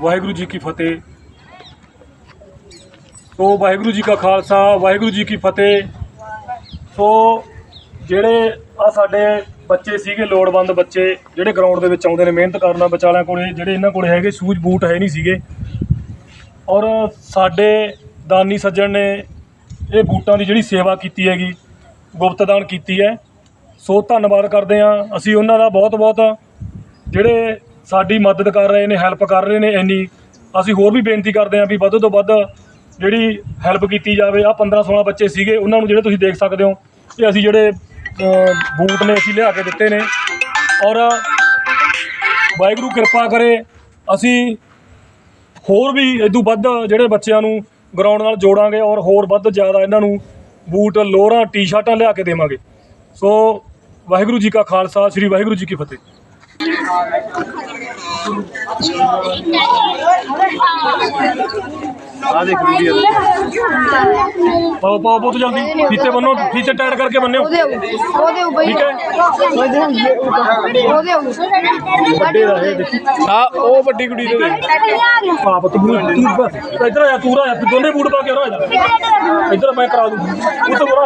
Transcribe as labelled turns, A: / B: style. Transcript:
A: ਵਾਹਿਗੁਰੂ ਜੀ ਕੀ ਫਤਿਹ। ਸੋ ਵਾਹਿਗੁਰੂ ਜੀ ਕਾ ਖਾਲਸਾ, ਵਾਹਿਗੁਰੂ ਜੀ ਕੀ ਫਤਿਹ। ਸੋ ਜਿਹੜੇ ਆ ਸਾਡੇ ਬੱਚੇ ਸੀਗੇ, ਲੋੜਵੰਦ ਬੱਚੇ, ਜਿਹੜੇ ਗਰਾਊਂਡ ਦੇ ਵਿੱਚ ਆਉਂਦੇ ਨੇ, ਮਿਹਨਤ ਕਰਨਾ ਵਿਚਾਲਿਆਂ ਕੋਲੇ, ਜਿਹੜੇ ਇਹਨਾਂ ਕੋਲੇ ਹੈਗੇ, ਸੂਝ ਬੂਟ ਹੈ ਨਹੀਂ ਸੀਗੇ। ਔਰ ਸਾਡੇ ਦਾਨੀ ਸੱਜਣ ਨੇ ਇਹ ਬੂਟਾਂ ਦੀ ਜਿਹੜੀ ਸੇਵਾ ਕੀਤੀ ਹੈਗੀ, ਗੁਪਤਦਾਨ ਕੀਤੀ ਹੈ। ਸੋ ਧੰਨਵਾਦ ਕਰਦੇ ਹਾਂ। ਅਸੀਂ ਉਹਨਾਂ ਦਾ ਬਹੁਤ ਬਹੁਤ ਜਿਹੜੇ ਸਾਡੀ ਮਦਦ ਕਰ ਰਹੇ ਨੇ ਹੈਲਪ ਕਰ ਰਹੇ ਨੇ ਇੰਨੀ। ਅਸੀਂ ਹੋਰ ਵੀ ਬੇਨਤੀ ਕਰਦੇ ਹਾਂ ਵੀ ਵੱਧ ਤੋਂ ਵੱਧ ਜਿਹੜੀ ਹੈਲਪ ਕੀਤੀ ਜਾਵੇ। ਆ 15 16 ਬੱਚੇ ਸੀਗੇ, ਉਹਨਾਂ ਨੂੰ ਜਿਹੜੇ ਤੁਸੀਂ ਦੇਖ ਸਕਦੇ ਹੋ, ਇਹ ਅਸੀਂ ਜਿਹੜੇ ਬੂਟ ਨੇ ਅਸੀਂ ਲਿਆ ਕੇ ਦਿੱਤੇ ਨੇ। ਔਰ ਵਾਹਿਗੁਰੂ ਕਿਰਪਾ ਕਰੇ, ਅਸੀਂ ਹੋਰ ਵੀ ਇਦੋਂ ਵੱਧ ਜਿਹੜੇ ਬੱਚਿਆਂ ਨੂੰ ਗਰਾਊਂਡ ਨਾਲ ਜੋੜਾਂਗੇ ਔਰ ਹੋਰ ਵੱਧ ਜ਼ਿਆਦਾ ਇਹਨਾਂ ਨੂੰ ਬੂਟ, ਲੋਰਾਂ ਟੀ-ਸ਼ਰਟਾਂ ਲਿਆ ਕੇ ਦੇਵਾਂਗੇ। ਸੋ ਵਾਹਿਗੁਰੂ ਜੀ ਕਾ ਖਾਲਸਾ, ਸ੍ਰੀ ਵਾਹਿਗੁਰੂ ਜੀ ਕੀ ਫਤਿਹ।
B: ਆ ਦੇਖ ਵੀਡੀਓ
A: ਪਾਓ ਪਾਓ ਬਹੁਤ ਜਲਦੀ। ਫੀਤੇ ਬੰਨੋ ਫੀਤੇ ਟਾਈਟ ਕਰਕੇ ਬੰਨਿਓ।
C: ਉਹਦੇ ਉਹਦੇ ਬਈ।
A: ਠੀਕ ਹੈ?
C: ਉਹਦੇ
A: ਵੱਡੇ ਦਾ
B: ਆ ਉਹ ਵੱਡੀ ਕੁੜੀ ਦੇ
A: ਪਾਪ ਤੂੰ ਇੱਧਰ ਆ ਤੂੰ ਆ। ਦੋਨੇ ਬੂਟ ਪਾ ਕੇ ਆ ਇੱਧਰ ਮੈਂ ਕਰਾ ਦੂੰ। ਉਹ ਤੋਂ ਬੜਾ